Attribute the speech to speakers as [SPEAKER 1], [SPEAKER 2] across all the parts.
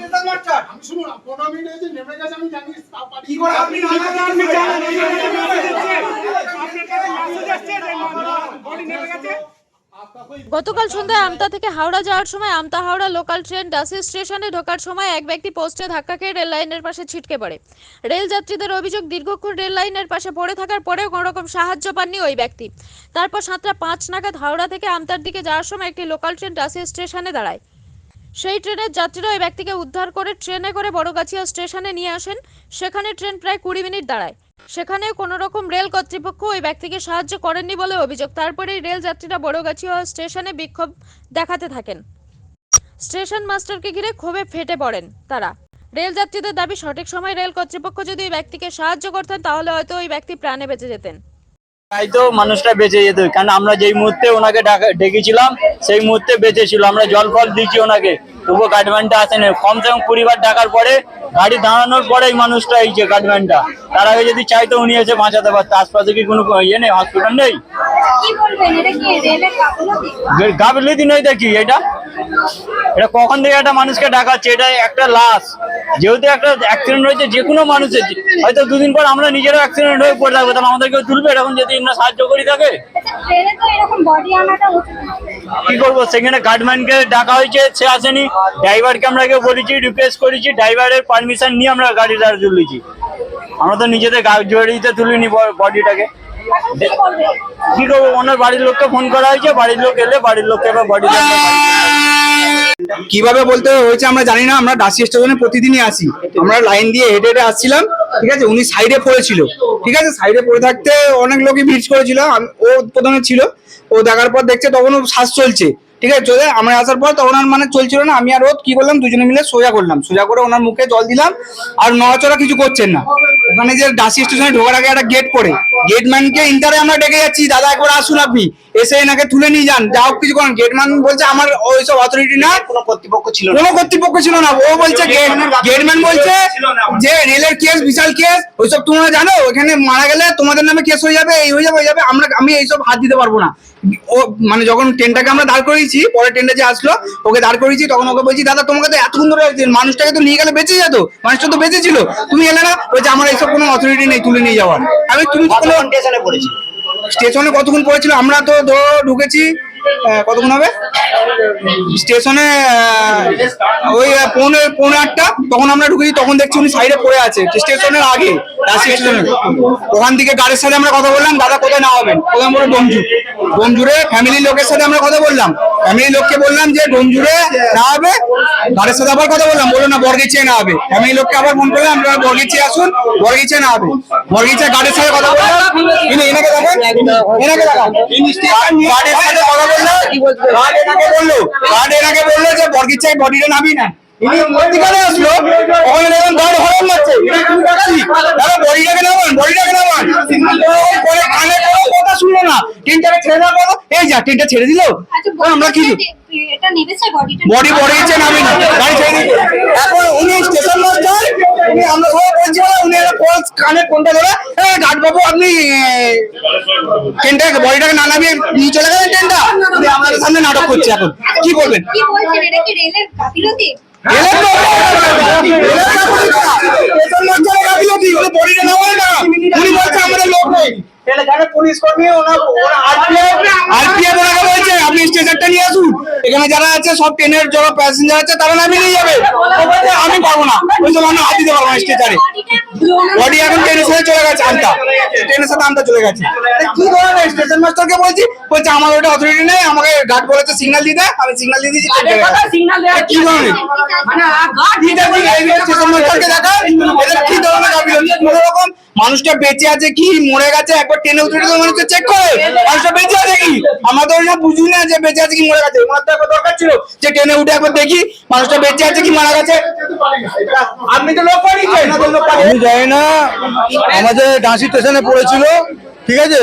[SPEAKER 1] Station master
[SPEAKER 2] আমি শুনুন পনেরো মিনিট হয়েছে নেমে গেছে আমি জানি
[SPEAKER 1] কি করে আপনি না জানেন? আপনি জানেন? এই জন্য আপনি
[SPEAKER 3] গতকাল সন্ধ্যায় আমতা থেকে হাওড়া যাওয়ার সময় আমতা হাওড়া লোকাল ট্রেন ডাসি স্টেশনে ঢোকার সময় এক ব্যক্তি পোস্টে ধাক্কা খেয়ে রেল লাইনের পাশে ছিটকে পড়ে। রেল যাত্রীদের অভিযোগ দীর্ঘক্ষণ রেল লাইনের পাশে পড়ে থাকার পরেও কোনো রকম সাহায্য পাননি ওই ব্যক্তি। তারপর সাতটা পাঁচ নাগাদ হাওড়া থেকে আমতার দিকে যাওয়ার সময় একটি লোকাল ট্রেন ডাসি স্টেশনে দাঁড়ায়। সেই ট্রেনের যাত্রীরা ওই ব্যক্তিকে উদ্ধার করে ট্রেনে করে বড়গাছিয়া স্টেশনে নিয়ে আসেন। সেখানে ট্রেন প্রায় কুড়ি মিনিট দাঁড়ায়। সেখানেও কোনো রকম রেল কর্তৃপক্ষ ওই ব্যক্তিকে সাহায্য করেননি বলে অভিযোগ। তারপরেই রেল যাত্রীরা বড়গাছিয়া স্টেশনে বিক্ষোভ দেখাতে থাকেন। স্টেশন মাস্টারকে ঘিরে ক্ষোভে ফেটে পড়েন তারা। রেল যাত্রীদের দাবি, সঠিক সময় রেল কর্তৃপক্ষ যদি ওই ব্যক্তিকে সাহায্য করতেন, তাহলে হয়তো ওই ব্যক্তি প্রাণে বেঁচে যেতেন।
[SPEAKER 4] তাই তো মানুষটা বেঁচে যেত। কারণ আমরা যেই মুহূর্তে ওনাকে ডাকা- ডেকেছিলাম সেই মুহূর্তে বেঁচে ছিল আমরা জল ফল দিচ্ছি ওনাকে। তবুও গার্ডম্যানটা আসেনি। কমসে কম কুড়ি বার ডাকার পরে গাড়ি দাঁড়ানোর পরে এই মানুষটা এই যে গার্ডম্যানটা তার আগে যদি চাইতো উনি এসে বাঁচাতে পারতো। আশপাশে কি কোনো ইয়ে নেই? হসপিটাল নেই?
[SPEAKER 5] গাফিলতি?
[SPEAKER 4] গাফিলতি দেখি এটা এটা কখন থেকে একটা মানুষকে ডাকাচ্ছে? এটা একটা লাশ। যেহেতু একটা অ্যাক্সিডেন্ট হয়েছে যে কোনো মানুষের হয়তো দুদিন পর আমরা নিজেরও অ্যাক্সিডেন্ট হয়ে পড়ে থাকব তাহলে আমাদের কেউ তুলবে? এরকম যদি না সাহায্য করি থাকে
[SPEAKER 5] বডি।
[SPEAKER 4] কি করব? সেখানে গার্ডম্যানকে ডাকা হয়েছে সে আসেনি। ড্রাইভারকে আমরা কেউ বলেছি রিকোয়েস্ট করেছি। ড্রাইভারের পারমিশন নিয়ে আমরা গাড়িটা তুলেছি। আমরা তো নিজেদের গাড়িতে তুলিনি বডিটাকে
[SPEAKER 5] কি
[SPEAKER 4] করব? ওনার বাড়ির লোককে ফোন করা হয়েছে বাড়ির লোক এলে বাড়ির লোককে এবার বডিটা
[SPEAKER 1] কীভাবে বলতে হয়েছে আমরা জানি না, আমরা ডাসি স্টেশনে প্রতিদিনই আসি। আমরা লাইন দিয়ে হেঁটে হেঁটে আসছিলাম, ঠিক আছে? উনি সাইডে পড়েছিল, ঠিক আছে? সাইডে পড়ে থাকতে অনেক লোকই ভিড় করেছিল ও প্রথমে ছিল। ও দেখার পর দেখছে তখন শ্বাস চলছে। ঠিক আছে চলে আমরা আসার পর তখন ওনার মানে চলছিল না আমি আর ও কি করলাম দুজনে মিলে সোজা করলাম। সোজা করে ওনার মুখে জল দিলাম আর নড়াচড়া কিছু করছেন না। ওখানে যে ডাসি স্টেশনে ঢোকার আগে একটা গেট পড়ে। গেটম্যানকে ইন্টারে আমরা ডেকে যাচ্ছি দাদা একবার আসুন আপনি। এসে এনাকে তুলে নিয়ে যান যা হোক কিছু করেন। গেটম্যান বলছে আমার ওইসব অথরিটি না।
[SPEAKER 6] কোনো কর্তৃপক্ষ ছিল
[SPEAKER 1] কোনো কর্তৃপক্ষ ছিল না। ও বলছে গেটম্যান বলছে যে রেলের কেস বিশাল কেস ওইসব তোমরা জানো? ওখানে মারা গেলে তোমাদের নামে কেস হয়ে যাবে এই হয়ে যাবে হয়ে যাবে। আমরা আমি এইসব হাত দিতে পারব না। ও মানে যখন ট্রেনটাকে আমরা দাঁড় করিয়েছি পরে ট্রেনটা যে আসলো ওকে দাঁড় করিয়েছি তখন ওকে বলছি দাদা তোমাকে তো এতক্ষণ ধরে মানুষটাকে তো নিয়ে গেলে বেঁচে যেত মানুষটা তো বেঁচে ছিল। তুমি এলে না? বলছে আমার এইসব কোনো অথরিটি নেই তুলে নিয়ে যাওয়ার। আমি তুমি
[SPEAKER 6] স্টেশনে পড়েছি
[SPEAKER 1] স্টেশনে কতক্ষণ পড়েছিল? আমরা তো ধরো ঢুকেছি কতক্ষণ হবে? স্টেশনে ওই পৌনে পৌনে আটটা তখন আমরা ঢুকেছি তখন দেখছি উনি সাইডে পড়ে আছে স্টেশনের আগে স্টেশনে ওখান থেকে গাড়ির সাথে আমরা কথা বললাম দাদা কোথায় না হবেন? কোথায় বলে ডোমজুর ডোমজুরে ফ্যামিলির লোকের সাথে আমরা কথা বললাম। ফ্যামিলির লোককে বললাম যে ডোমজুরে না হবে গাড়ির সাথে আবার কথা বললাম। বলল, না বর্গিচিয়ে না হবে ফ্যামিলির লোককে আবার ফোন করলাম আপনারা বর্গিচিয়ে আসুন বর্গিচিয়ে না হবে বর্গিচিয়ে গাড়ির সাথে কথা বললাম। ইনি এনাকে দেখেন? এনাকে দেখান? সাথে কথা বলল গার্ড এনাকে বলল গার্ড এনাকে বলল যে বর্গিচাই বডিটা নামি না ইনি আসলো। ওখানে দেখলাম মারছে। দাদা বডিটাকে নামান বডিটাকে নামান। পরে কানে কোনো কথা শুনলো না। ছেড়ে। এই যা ছেড়ে দিলো।
[SPEAKER 5] আচ্ছা
[SPEAKER 1] আমরা কি বডি নামি না গাড়ি ছেড়ে দিল। এখন উনি স্টেশন মাস্টার উনি আমরা সবাই বলছি উনি কানে কোনটা ধরে? এই গার্ড বাবু আপনি ট্রেনটা বডিটাকে না নামিয়ে নিয়ে চলে গেলেন ট্রেনটা? আমাদের সামনে নাটক করছে এখন। কি বলবেন?
[SPEAKER 5] কি বলছেন? এটা কি রেলের গাফিলতি?
[SPEAKER 1] আপনি নিয়ে আসুন। এখানে যারা আছে, সব ট্রেনের প্যাসেঞ্জার আছে, তারা নামিয়ে যাবে। আমি পারব না। ওই জন্য হাত দিতে পারব না স্টেশনে। বডি এখন চলে গেছে আমটা ট্রেনের আমটা চলে গেছে। কি ধরনের স্টেশন মাস্টারকে বলছি? বলছে আমার ওটা অথরিটি নেই আমাকে গার্ড বলেছে সিগন্যাল দিতে আমি সিগন্যাল দিয়ে দিয়েছি ট্রেন চলে গেছে। এ কি ধরনের? কি ধরনের এই স্টেশন মাস্টারকে দেখা এটা কি ধরনের গাফিলতি কোনো রকম? মানুষটা বেঁচে আছে কি? মরে গেছে? একবার ট্রেনে উঠে তো মানুষটা চেক করে। মানুষটা বেঁচে আছে কি? আমরা তো না বুঝি না যে বেঁচে আছে কি মরে গেছে। ওনার তো একবার দরকার ছিল যে ট্রেনে উঠে একবার দেখি মানুষটা বেঁচে আছে কি মারা গেছে। আপনি তো লোক
[SPEAKER 7] আমি জানি না আমাদের ডাঁসি স্টেশনে পড়েছিল ঠিক আছে?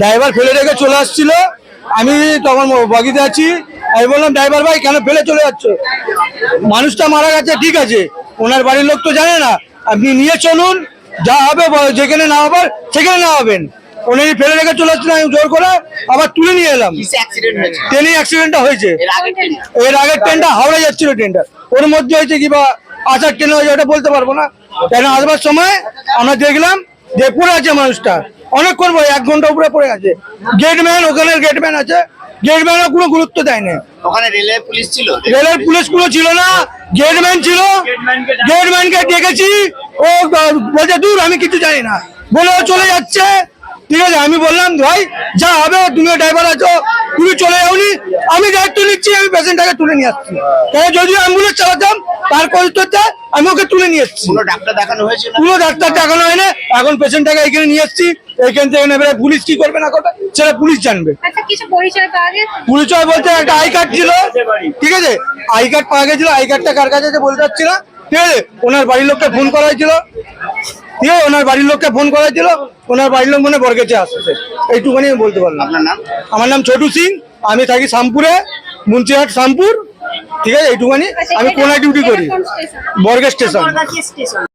[SPEAKER 7] ড্রাইভার ফেলে রেখে চলে আসছিল আমি তখন বগিতে আছি আমি বললাম ড্রাইভার ভাই কেন ফেলে চলে যাচ্ছ? মানুষটা মারা গেছে ঠিক আছে ওনার বাড়ির লোক তো জানে না। আপনি নিয়ে চলুন যা হবে যেখানে না হবার সেখানে না হবেন। উনি ফেলে রেখে চলে আসছিল আমি জোর করে আবার তুলে নিয়ে এলাম। ট্রেনে অ্যাক্সিডেন্টটা হয়েছে।
[SPEAKER 6] এর
[SPEAKER 7] আগের ট্রেনটা হাওড়া যাচ্ছিল ট্রেনটা ওর মধ্যে হয়েছে কি বা আসার ট্রেনে হয়েছে ওটা বলতে পারব না। কেন আসবার সময় আমরা দেখলাম যে পড়ে আছে মানুষটা। অনেকক্ষণ পরে এক ঘণ্টা উপরে পড়ে আছে। গেটম্যান ওখানের গেটম্যান আছে। গেটম্যানও কোনো গুরুত্ব দেয়নি
[SPEAKER 6] ওখানে রেলের পুলিশ ছিল?
[SPEAKER 7] রেলের পুলিশগুলো ছিল না গেটম্যান ছিল। গেটম্যানকে ডেকেছি ও বলছে দূর আমি কিছু জানি না। বলে চলে যাচ্ছে। ঠিক আছে আমি বললাম ভাই যা হবে তুমিও ড্রাইভার আছো তুমি চলে যাওনি আমি দায়িত্ব নিচ্ছি আমি পেশেন্টটাকে তুলে নিয়ে আসছি। তাই যদিও অ্যাম্বুলেন্স চালাতাম তার কষ্টতে আমি ওকে তুলে নিয়ে এসছি।
[SPEAKER 6] কোনো ডাক্তার দেখানো হয়েছিল
[SPEAKER 7] কোনো ডাক্তার দেখানো হয় এখন পেশেন্টটাকে এখানে নিয়ে এসছি এখান থেকে নেবে পুলিশ কি করবে না করবে সেটা পুলিশ জানবে।
[SPEAKER 5] আচ্ছা পরিচয় পাওয়া
[SPEAKER 7] বলতে একটা আই কার্ড ছিল ঠিক আছে? আই কার্ড পাওয়া গেছিল আই কার্ডটা কার কাছে বলতে পারছি না ঠিক আছে? ওনার বাড়ির লোককে ফোন করা হয়েছিল ঠিক আছে ওনার বাড়ির লোককে ফোন করা হয়েছিল ওনার বাড়ির লোক মনে বরগেছে আসছে। এইটুকুনি আমি বলতে পারলাম।
[SPEAKER 6] আপনার নাম?
[SPEAKER 7] আমার নাম ছোটু সিং। আমি থাকি শামপুরে মুন্সিহাট শামপুর ঠিক আছে এইটুকুনি। আমি
[SPEAKER 5] কোনা
[SPEAKER 7] কোনায় ডিউটি করি বরগে স্টেশন।